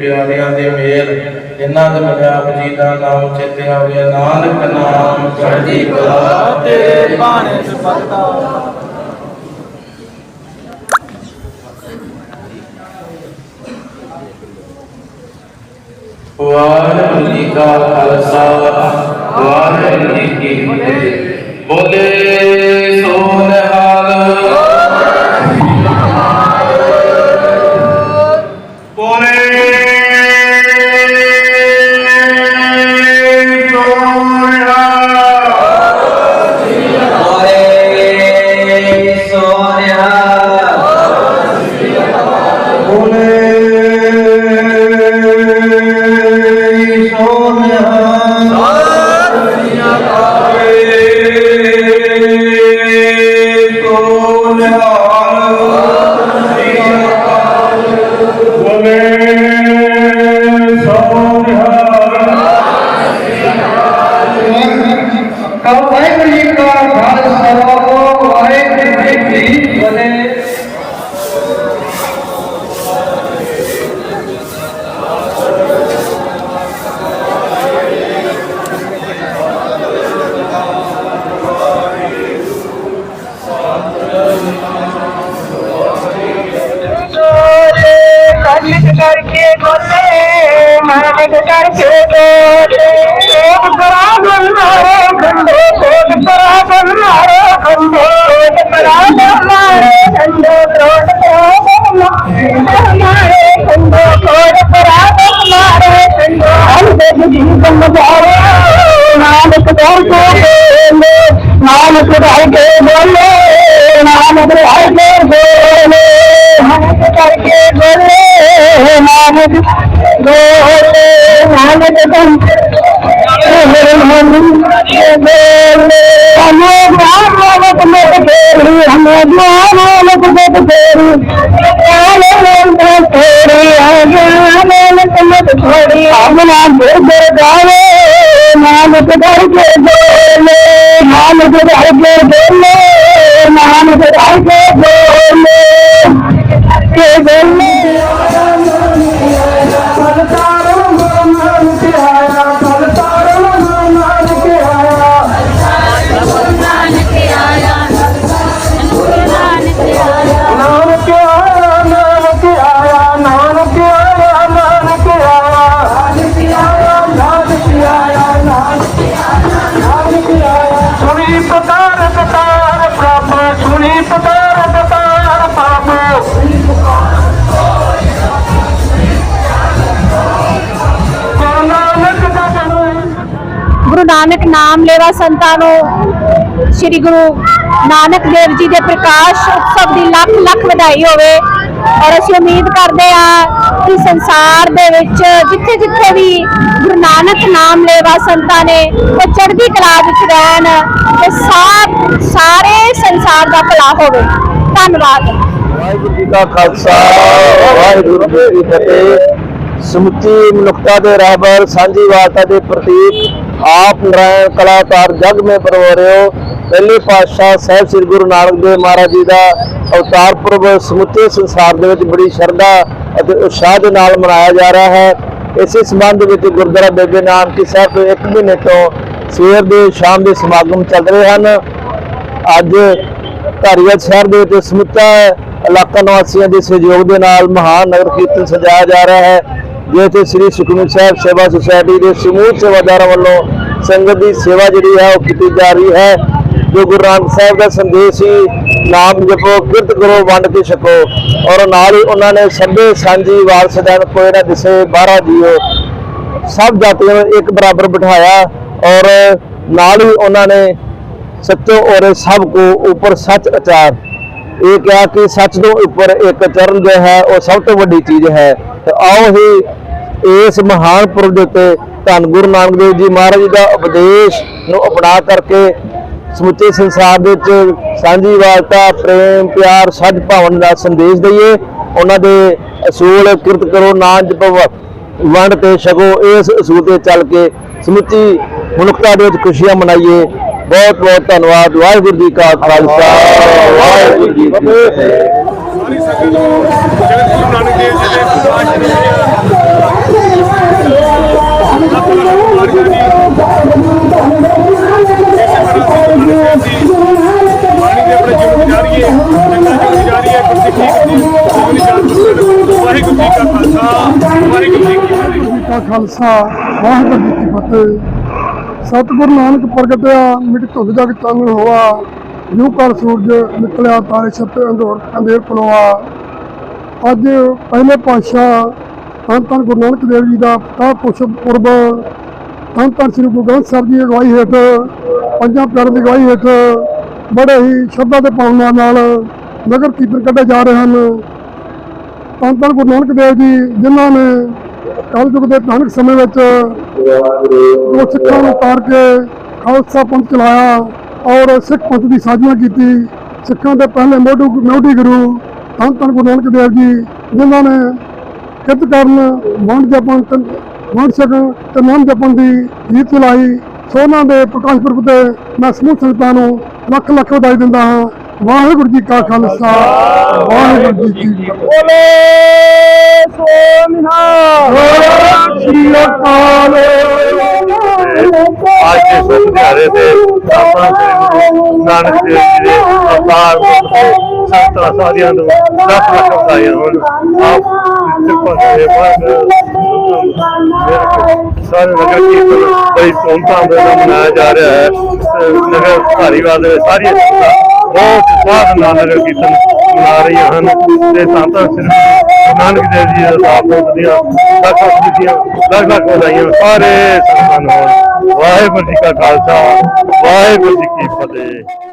ਪਿਆਰਿਆਂ ਦੇ ਮੇਲ ਜਿਨ੍ਹਾਂ ਦੇ ਮਲਿਆਪ ਜੀ ਦਾ ਨਾਮ ਚੇਤੇ ਆਵੇ, ਨਾਨਕ ਨਾਮ ਚੜ੍ਹਦੀ ਕਲਾ ਤੇਰੇ ਬਾਣੇ ਸੁਪਤਾ ਵਾਹਿਗੁਰੂ ਜੀ ਕਾ ਖਾਲਸਾ ਵਾਹਿਗੁਰੂ ਜੀ ਕੀ ਫਤਿਹ। ਬੋਲੇ ਸੋ ਨਿਹਾਲ ਮਰਮਤ ਕਰਕੇ ਤੋੜ ਕਰਾ ਬਨ ਮਾਰੇ ਖੰਡੇ ਤੋੜ ਕਰਾ ਬਨ ਮਾਰੇ ਖੰਡੇ। ਤੋੜ ਕਰਾ ਬਨ ਮਾਰੇ ਖੰਡੇ ਤੋੜ ਕਰਾ ਬਨ ਮਾਰੇ ਖੰਡੇ। ਤੋੜ ਕਰਾ ਬਨ ਮਾਰੇ ਖੰਡੇ। ਅੰਦੇ ਜੀ ਬੰਨ ਜਾਵੇ ਨਾਨਕ ਦਰ ਕੋ ਬੋਲੇ ਨਾਨਕ ਦਰ ਕੇ ਬੋਲੇ ਨਾਨਕ ਦਰ ਕੇ ਬੋਲੇ ਨਾਨਕ ਦਰ ਕੇ ਬੋਲੇ ਨਾਨਕ ਗੋਲੇ ਨਾਨਕ ਦਮ ਮੇਰੇ ਮਨ ਗੋਲੇ ਅਨੋ ਰਾਮ ਰਾਮਤ ਮੋਤ ਤੇਰੀ ਅਨੋ ਰਾਮ ਰਾਮਤ ਮੋਤ ਤੇਰੀ ਕਾਲੇ ਮੋਤ ਤੇਰੀ ਆਗਿਆ ਨਾਨਕ ਮੋਤ ਤੇਰੀ ਆਮਨਾ ਗੁਰਦੇ ਗਾਵੇ ਨਾਨਕ ਦਰ ਕੇ ਗੋਲੇ ਨਾਨਕ ਦਰ ਕੇ ਗੋਲੇ ਨਾਨਕ ਦਰ ਕੇ ਗੋਲੇ ਗੁਰੂ ਨਾਨਕ ਨਾਮ ਲੈਵਾ ਸੰਤਾਂ ਨੂੰ, ਸ੍ਰੀ ਗੁਰੂ ਨਾਨਕ ਦੇਵ ਜੀ ਦੇ ਪ੍ਰਕਾਸ਼ ਉਤਸਵ ਦੀ ਲੱਖ ਲੱਖ ਵਧਾਈ ਹੋਵੇ। ਔਰ ਅਸੀਂ ਉਮੀਦ ਕਰਦੇ ਹਾਂ ਕਿ ਸੰਸਾਰ ਦੇ ਵਿੱਚ ਜਿੱਥੇ ਜਿੱਥੇ ਵੀ ਗੁਰੂ ਨਾਨਕ ਨਾਮ ਲੈਵਾ ਸੰਤਾਂ ਨੇ, ਉਹ ਚੜ੍ਹਦੀ ਕਲਾ ਵਿੱਚ ਰਹਿਣ ਤੇ ਸਾਰੇ ਸੰਸਾਰ ਦਾ ਭਲਾ ਹੋਵੇ। ਧੰਨਵਾਦ। ਵਾਹਿਗੁਰੂ ਜੀ ਕਾ ਖਾਲਸਾ, ਵਾਹਿਗੁਰੂ ਜੀ ਕੀ ਫਤਿਹ। ਸਮੁੱਚੀ ਮਨੁੱਖਤਾ ਦੇ ਰਹਿਬਰ, ਸਾਂਝੀ ਵਾਰਤਾ ਦੇ ਪ੍ਰਤੀਕ ਆਪ ਨਰਾਇਣ ਕਲਾਕਾਰ ਜਗ ਮੇ ਪਰਵਰਿਓ, ਪਹਿਲੇ ਪਾਤਸ਼ਾਹ ਸਾਹਿਬ ਸ੍ਰੀ ਗੁਰੂ ਨਾਨਕ ਦੇਵ ਮਹਾਰਾਜ ਜੀ ਦਾ ਅਵਤਾਰ ਪੁਰਬ ਸਮੁੱਚੇ ਸੰਸਾਰ ਦੇ ਵਿੱਚ ਬੜੀ ਸ਼ਰਧਾ ਅਤੇ ਉਤਸ਼ਾਹ ਦੇ ਨਾਲ ਮਨਾਇਆ ਜਾ ਰਿਹਾ ਹੈ। ਇਸੇ ਸੰਬੰਧ ਵਿੱਚ ਗੁਰਦੁਆਰਾ ਬੇਬੇ ਨਾਨਕੀ ਸਾਹਿਬ ਤੋਂ ਇੱਕ ਮਹੀਨੇ ਤੋਂ ਸਵੇਰ ਦੇ ਸ਼ਾਮ ਦੇ ਸਮਾਗਮ ਚੱਲ ਰਹੇ ਹਨ। ਅੱਜ ਧਾਰੀਵਾਲ ਸ਼ਹਿਰ ਦੇ ਵਿੱਚ ਸਮੁੱਚਾ ਇਲਾਕਾ ਨਿਵਾਸੀਆਂ ਦੇ ਸਹਿਯੋਗ ਦੇ ਨਾਲ ਮਹਾਨ ਨਗਰ ਕੀਰਤਨ ਸਜਾਇਆ ਜਾ ਰਿਹਾ ਹੈ। ਜਿੱਥੇ ਸ੍ਰੀ ਸੁਖਮਨੀ ਸਾਹਿਬ ਸੇਵਾ ਸੁਸਾਇਟੀ ਦੇ ਸਮੂਹ ਸੇਵਾਦਾਰਾਂ ਵੱਲੋਂ ਸੰਗਤ ਦੀ ਸੇਵਾ ਜਿਹੜੀ ਹੈ ਉਹ ਕੀਤੀ ਜਾ ਰਹੀ ਹੈ। ਜੋ ਗੁਰੂ ਨਾਨਕ ਸਾਹਿਬ ਦਾ ਸੰਦੇਸ਼ ਸੀ, ਨਾਮ ਜਪੋ, ਕਿਰਤ ਕਰੋ, ਵੰਡ ਕੇ ਛਕੋ। ਔਰ ਨਾਲ ਹੀ ਉਹਨਾਂ ਨੇ ਸਭੇ ਸਾਂਝੀ ਵਾਰਸਦਾਨ ਕੋਈ ਨਾ ਦਿਸੇ ਬਾਹਰਾ ਜੀਓ। ਸਭ ਜਾਤੀਆਂ ਨੂੰ ਇੱਕ ਬਰਾਬਰ ਬਿਠਾਇਆ ਔਰ ਨਾਲ ਹੀ ਉਹਨਾਂ ਨੇ ਸੱਚੋ ਔਰੇ ਸਭ ਕੋ ਉੱਪਰ ਸੱਚ ਅਚਾਰ ਇਹ ਕਿਹਾ ਕਿ ਸੱਚ ਤੋਂ ਉੱਪਰ ਇੱਕ ਚਰਨ ਜੋ ਹੈ, ਉਹ ਸਭ ਤੋਂ ਵੱਡੀ ਚੀਜ਼ ਹੈ। ਤੇ ਆਓ ਹੀ ਇਸ ਮਹਾਨ ਪੁਰਬ ਦੇ ਉੱਤੇ ਧੰਨ ਗੁਰੂ ਨਾਨਕ ਦੇਵ ਜੀ ਮਹਾਰਾਜ ਦਾ ਉਪਦੇਸ਼ ਨੂੰ ਅਪਣਾ ਕਰਕੇ ਸਮੁੱਚੇ ਸੰਸਾਰ ਦੇ ਵਿੱਚ ਸਾਂਝੀ ਵਾਰਤਾ ਪ੍ਰੇਮ ਪਿਆਰ ਸੱਚ ਭਾਵਨਾ ਦਾ ਸੰਦੇਸ਼ ਦਈਏ। ਉਹਨਾਂ ਦੇ ਅਸੂਲ ਕਿਰਤ ਕਰੋ ਨਾ ਜਪੋ ਵੰਡ ਤੇ ਛਕੋ। ਇਸ ਅਸੂਲ ਤੇ ਚੱਲ ਕੇ ਸਮੁੱਚੀ ਮਨੁੱਖਤਾ ਦੇ ਵਿੱਚ ਖੁਸ਼ੀਆਂ ਮਨਾਈਏ। ਬਹੁਤ ਬਹੁਤ ਧੰਨਵਾਦ। ਵਾਹਿਗੁਰੂ ਜੀ ਕਾ ਖਾਲਸਾ। ਵਾਹਿਗੁਰੂ ਜੀ ਕੀ ਫਤਿਹ। ਖਾਲਸਾ, ਵਾਹਿਗੁਰੂ ਜੀ ਕੀ ਫਤਿਹ। ਸਤਿਗੁਰੂ ਨਾਨਕ ਪ੍ਰਗਟਿਆ ਮਿਟ ਧੁੰਦ ਜਗ ਚਾਨਣ ਹੋਆ। ਜੂ ਕਰ ਸੂਰਜ ਨਿਕਲਿਆ, ਤਾਰੇ ਛੱਤੇ ਅੰਧੋਰ ਅੰਧੇਰ ਪਲੋਆ ਅੱਜ ਪਹਿਲੇ ਪਾਤਸ਼ਾਹ ਧੰਨ ਧੰਨ ਗੁਰੂ ਨਾਨਕ ਦੇਵ ਜੀ ਦਾ ਪਤਾ ਪੁਰਬ ਪੁਰਬ ਧੰਨ ਧੰਨ ਸ੍ਰੀ ਗੁਰੂ ਗ੍ਰੰਥ ਸਾਹਿਬ ਜੀ ਦੀ ਅਗਵਾਈ ਹੇਠ, ਪੰਜਾਂ ਪਿਆਰਿਆਂ ਦੀ ਅਗਵਾਈ ਹੇਠ ਬੜੇ ਹੀ ਸ਼ਰਧਾ ਤੇ ਭਾਵਨਾ ਨਾਲ ਨਗਰ ਕੀਰਤਨ ਕੱਢੇ ਜਾ ਰਹੇ ਹਨ। ਧੰਨ ਧੰਨ ਗੁਰੂ ਨਾਨਕ ਦੇਵ ਜੀ, ਜਿਨ੍ਹਾਂ ਨੇ ਕਲਯੁਗ ਦੇ ਭਿਆਨਕ ਸਮੇਂ ਵਿੱਚ ਉਹ ਸਿੱਖਾਂ ਨੂੰ ਉਤਾਰ ਕੇ ਖਾਲਸਾ ਪੰਥ ਚਲਾਇਆ ਔਰ ਸਿੱਖ ਪੰਥ ਦੀ ਸਾਜਨਾ ਕੀਤੀ, ਸਿੱਖਾਂ ਦੇ ਪਹਿਲੇ ਮੋਢੂ ਮੋਢੀ ਗੁਰੂ ਧੰਨ ਧੰਨ ਗੁਰੂ ਨਾਨਕ ਦੇਵ ਜੀ, ਜਿਨ੍ਹਾਂ ਨੇ ਕਿਤ ਕਰਨ, ਵੰਡ ਜਪਣ ਤੇ ਵੰਡ ਸਕਣ ਤੇ ਨਾਮ ਜਪਣ ਦੀ ਰੀਤ ਚਲਾਈ ਸੋਨਾ ਦੇ ਪ੍ਰਕਾਸ਼ ਪੁਰਬ ਤੇ ਮੈਂ ਸਮੂਹ ਸੰਗਤਾਂ ਨੂੰ ਲੱਖ ਲੱਖ ਵਧਾਈ ਦਿੰਦਾ ਹਾਂ। ਵਾਹਿਗੁਰੂ ਜੀ ਕਾ ਖਾਲਸਾ ਵਾਹਿਗੁਰੂ ਜੀ ਕੀ ਫਤਿਹ। ਸ੍ਰੀ ਅਕਾਲ। ਅੱਜ ਦੇ ਸ਼ੁਭ ਦਿਹਾੜੇ ਤੇ ਆਪਾਂ ਸ੍ਰੀ ਨਾਨਕ ਦੇਵ ਜੀ ਦੇ ਅਵਤਾਰ ਤੇ ਸੰਤਾਂ ਸਾਧੀਆਂ ਨੂੰ ਲੱਖ ਲੱਖ ਵਧਾਈਆਂ ਹੋਣ। ਆਪ ਕਿਰਪਾ ਕਰੇ ਸਾਰੇ ਨਗਰ ਕੀਰਤਨ ਬੜੀ ਧੂਮਧਾਮ ਦੇ ਨਾਲ ਮਨਾਇਆ ਜਾ ਰਿਹਾ ਹੈ। ਨਗਰ ਧਾਰੀਵਾਲ ਦੇ ਸਾਰੀਆਂ ਸੰਗਤਾਂ ਬਹੁਤ ਉਤਸ਼ਾਹ ਨਾਲ ਨਗਰ ਕੀਰਤਨ ਮਨਾ ਰਹੀਆਂ ਹਨ ਤੇ ਸੰਤਾਂ ਸ੍ਰੀ ਗੁਰੂ ਨਾਨਕ ਦੇਵ ਜੀ ਦਾ ਆਪ ਬਹੁਤ ਵਧੀਆ, ਲੱਖ ਲੱਖ ਦਿੱਤੀਆਂ ਲੱਖ ਲੱਖ ਵਧਾਈਆਂ, ਸਾਰੇ ਸੰਤਾਂ ਹੋਣ। ਵਾਹਿਗੁਰੂ ਜੀ ਕਾ ਖਾਲਸਾ, ਵਾਹਿਗੁਰੂ ਜੀ ਕੀ ਫਤਿਹ।